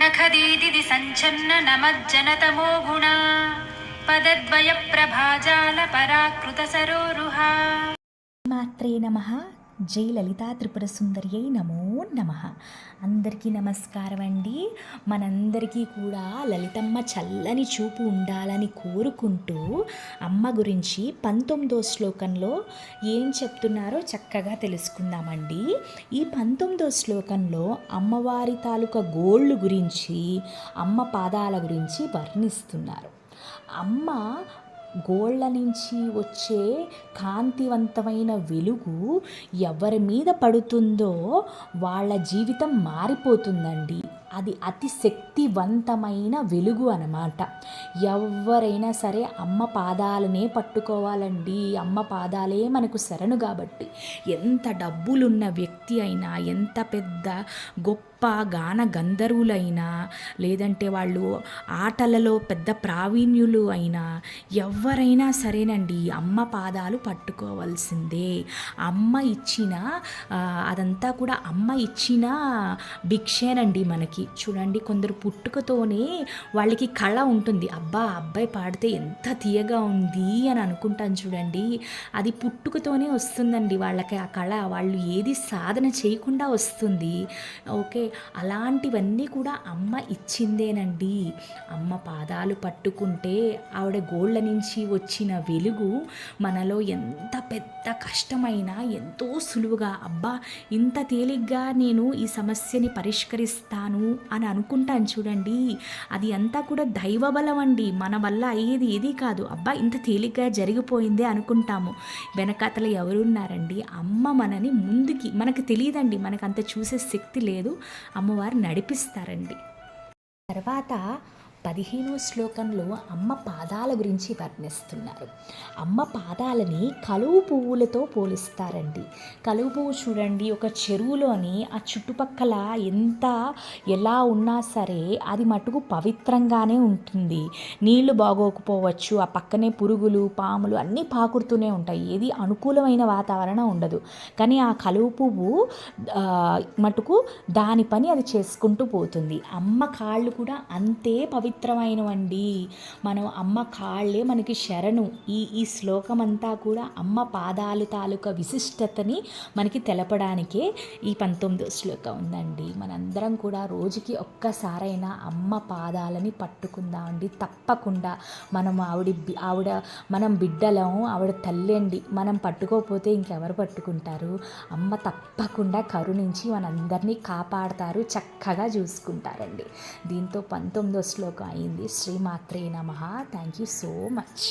నఖదీదిది సంచన్న నమజ్జనతమో గుణ పదద్వయ ప్రభాజాల పరాకృత సరోరుహ మాత్రే నమ జై లలితా త్రిపుర అయి నమో నమ. అందరికీ నమస్కారం అండి. మనందరికీ కూడా లలితమ్మ చల్లని చూపు ఉండాలని కోరుకుంటూ అమ్మ గురించి పంతొమ్మిదో శ్లోకంలో ఏం చెప్తున్నారో చక్కగా తెలుసుకుందామండి. ఈ పంతొమ్మిదో శ్లోకంలో అమ్మవారి తాలూకా గోళ్ళు గురించి అమ్మ పాదాల గురించి వర్ణిస్తున్నారు. అమ్మ గోళ్ళ నుంచి వచ్చే కాంతివంతమైన వెలుగు ఎవరి మీద పడుతుందో వాళ్ళ జీవితం మారిపోతుందండి. అది అతి శక్తివంతమైన వెలుగు అన్నమాట. ఎవరైనా సరే అమ్మ పాదాలనే పట్టుకోవాలండి. అమ్మ పాదాలే మనకు శరణు కాబట్టి. ఎంత డబ్బులున్న వ్యక్తి అయినా ఎంత పెద్ద గొప్ప గాన గంధర్వులైనా లేదంటే వాళ్ళు ఆటలలో పెద్ద ప్రావీణ్యులు అయినా ఎవరైనా సరేనండి అమ్మ పాదాలు పట్టుకోవాల్సిందే. అమ్మ ఇచ్చిన అదంతా కూడా అమ్మ ఇచ్చిన భిక్షేనండి మనకి. చూడండి కొందరు పుట్టుకతోనే వాళ్ళకి కళ ఉంటుంది. అబ్బా అబ్బాయి పాడితే ఎంత తీయగా ఉంది అని అనుకుంటాను చూడండి. అది పుట్టుకతోనే వస్తుందండి వాళ్ళకి ఆ కళ. వాళ్ళు ఏది సాధన చేయకుండా వస్తుంది. ఓకే అలాంటివన్నీ కూడా అమ్మ ఇచ్చిందేనండి. అమ్మ పాదాలు పట్టుకుంటే ఆవిడ గోళ్ళ నుంచి వచ్చిన వెలుగు మనలో ఎంత పెద్ద కష్టమైనా ఎంతో సులువుగా అబ్బా ఇంత తేలిగ్గా నేను ఈ సమస్యని పరిష్కరిస్తాను అని అనుకుంటాను చూడండి. అది అంతా కూడా దైవబలం అండి మన వల్ల అయ్యేది ఏది కాదు. అబ్బా ఇంత తేలిగ్గా జరిగిపోయిందే అనుకుంటాము. వెనకాతల ఎవరున్నారండి? అమ్మ మనని ముందుకి మనకు తెలియదండి. మనకు అంత చూసే శక్తి లేదు. అమ్మవారు నడిపిస్తారండి. తర్వాత పదిహేనో శ్లోకంలో అమ్మ పాదాల గురించి వర్ణిస్తున్నారు. అమ్మ పాదాలని కలువు పువ్వులతో పోలిస్తారండి. కలువు పువ్వు చూడండి ఒక చెరువులోని ఆ చుట్టుపక్కల ఎంత ఎలా ఉన్నా సరే అది మటుకు పవిత్రంగానే ఉంటుంది. నీళ్ళు బాగోకపోవచ్చు ఆ పక్కనే పురుగులు పాములు అన్నీ పాకుడుతూనే ఉంటాయి. ఏది అనుకూలమైన వాతావరణం ఉండదు. కానీ ఆ కలువు పువ్వు మటుకు దాని పని అది చేసుకుంటూ పోతుంది. అమ్మ కాళ్ళు కూడా అంతే పవిత్ర పవిత్రమైనవండి. మనం అమ్మ కాళ్ళే మనకి శరణు. ఈ ఈ శ్లోకం అంతా కూడా అమ్మ పాదాలు తాలూకా విశిష్టతని మనకి తెలపడానికే ఈ పంతొమ్మిదో శ్లోకం ఉందండి. మనందరం కూడా రోజుకి ఒక్కసారైనా అమ్మ పాదాలని పట్టుకుందామండి. తప్పకుండా మనం ఆవిడ ఆవిడ మనం బిడ్డలం ఆవిడ తల్లి అండి. మనం పట్టుకోకపోతే ఇంకెవరు పట్టుకుంటారు? అమ్మ తప్పకుండా కరుణించి మనందరినీ కాపాడతారు చక్కగా చూసుకుంటారండి. దీంతో పంతొమ్మిదో శ్లోకం అయింది శ్రీమాత్రే నమ థ్యాంక్ యూ సో మచ్